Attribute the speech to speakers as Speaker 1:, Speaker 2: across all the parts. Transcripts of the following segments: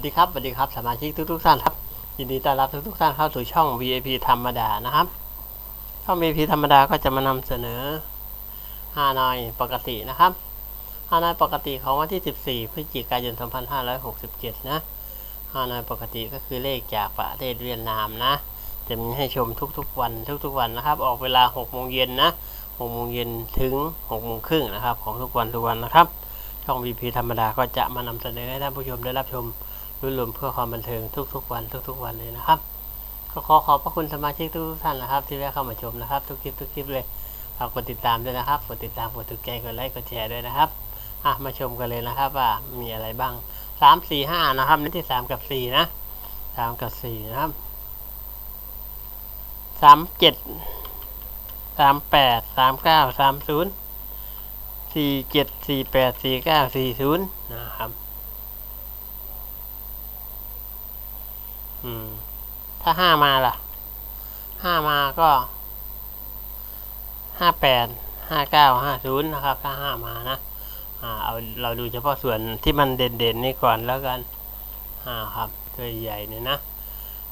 Speaker 1: วัสดีครับสวัสดีครับสมาชิกทุกทุกๆท่านครับ ยินดีต้อนรับทุกทุกๆท่านเข้าสู่ช่อง VIP ธรรมดานะครับ ช่อง VIP ธรรมดาก็จะมานำเสนอฮานอยปกตินะครับฮานอยปกติของวันที่ 14 พฤศจิกายน 2567 นะฮานอยปกติก็คือเลขจากประเทศเวียดนามนะ จะมีให้ชมทุกๆวันทุกๆวันนะครับ ออกเวลา 6 โมงเย็นนะ 6 โมงเย็นถึง 6 โมงครึ่งนะครับ ของทุกวันทุกวันนะครับ ช่อง VP ธรรมดาก็จะมานำเสนอให้ท่านผู้ชมได้รับชม รุ่นรวมเพื่อความบันเทิงทุกๆวันทุก ๆ วันเลยนะครับก็ขอขอบพระคุณสมาชิกทุกท่านนะครับ ที่แวะเข้ามาชมนะครับ ทุกคลิปทุกคลิปเลยฝากกดติดตามด้วยนะครับกดติดตามกดถูกใจกดไลค์กดแชร์ด้วยนะครับอะมาชมกันเลยนะครับว่ามีอะไรบ้างสามสี่ห้านะครับนี่ที่สามกับสี่นะสามกับสี่นะครับสามเจ็ดสามแปดสามเก้าสามศูนย์สี่เจ็ดสี่แปดสี่เก้าสี่ศูนย์นะครับ อืม ถ้าห้ามาล่ะ ห้ามาก็ห้าแปดห้าเก้าห้าศูนย์นะครับ ถ้าห้ามานะอ่าเอาเราดูเฉพาะส่วนที่มันเด่นๆนี่ก่อนแล้วกันอ่าครับตัวใหญ่เนี่ยนะ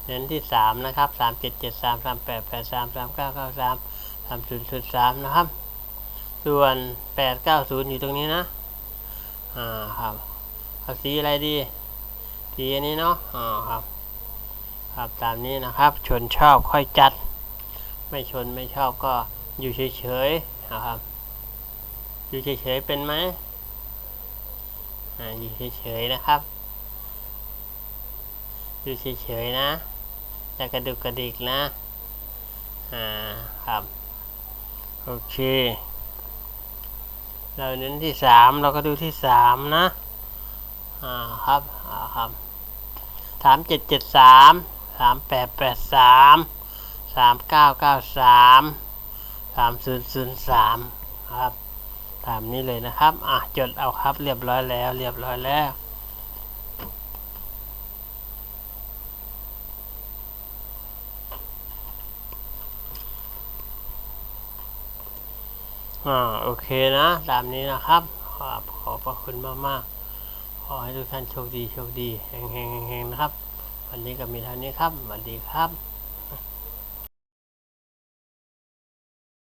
Speaker 1: เน้นที่สามนะครับสามเจ็ดเจ็ดสามสามแปดแปดสามสามเก้าเก้าสามสามศูนย์ศูนย์สามนะครับ ส่วนแปดเก้าศูนย์อยู่ตรงนี้นะอ่าครับเอาสีอะไรดีสีอันนี้เนาะอ่าครับ ครับตามนี้นะครับ ชนชอบค่อยจัด ไม่ชนไม่ชอบก็อยู่เฉยๆนะครับ อยู่เฉยๆเป็นไหมอ่าอยู่เฉยๆนะครับ อยู่เฉยๆนะอย่ากระดุกกระดิกนะอ่าครับโอเคเราเน้นที่สามเราก็ดูที่สามนะอ่าครับอ่าครับสามเจ็ดเจ็ดสาม สามแปดแปดสามสามเก้าเก้าสามสามศูนย์ศูนย์สามครับตามนี้เลยนะครับ อะ จดเอาครับเรียบร้อยแล้ว เรียบร้อยแล้วอ่าโอเคนะ ตามนี้นะครับ ขอบขอบพระคุณมาก ๆ ขอให้ทุกท่านโชคดี โชคดีเฮงๆเฮงๆนะครับ วันนี้ก็มีเท่านี้ครับสวัสดีครับ